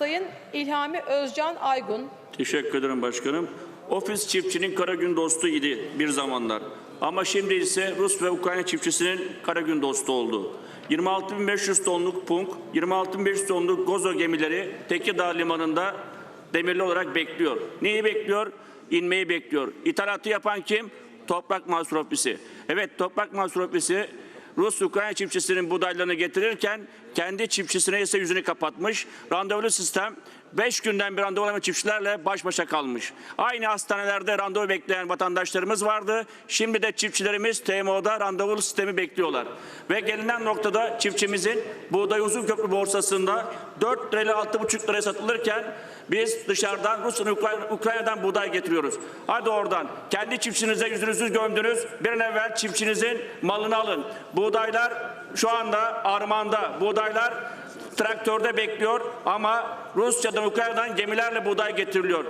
Sayın İlhami Özcan Aygun. Teşekkür ederim başkanım. Ofis çiftçinin kara gün dostu idi bir zamanlar. Ama şimdi ise Rus ve Ukrayna çiftçisinin kara gün dostu oldu. 26.500 tonluk punk, 26.500 tonluk gozo gemileri Tekirdağ Limanı'nda demirli olarak bekliyor. Neyi bekliyor? İnmeyi bekliyor. İthalatı yapan kim? Toprak Mahsul Ofisi. Evet Toprak Mahsul Ofisi Rus-Ukrayna çiftçisinin buğdaylarını getirirken kendi çiftçisine ise yüzünü kapatmış. Randevulu sistem 5 günden bir randevu alamayan çiftçilerle baş başa kalmış. Aynı hastanelerde randevu bekleyen vatandaşlarımız vardı. Şimdi de çiftçilerimiz TMO'da randevulu sistemi bekliyorlar. Ve gelinen noktada çiftçimizin buğday uzun köprü borsasında 4 lirayla 6,5 liraya satılırken biz dışarıdan Rusya'dan Ukrayna- Ukrayna'dan buğday getiriyoruz. Hadi oradan kendi çiftçinize yüzünüzü gömdünüz. Bir an evvel çiftçinizin malını alın. Buğdaylar şu anda armanda. Buğdaylar traktörde bekliyor ama Rusya'dan Ukrayna'dan gemilerle buğday getiriliyor.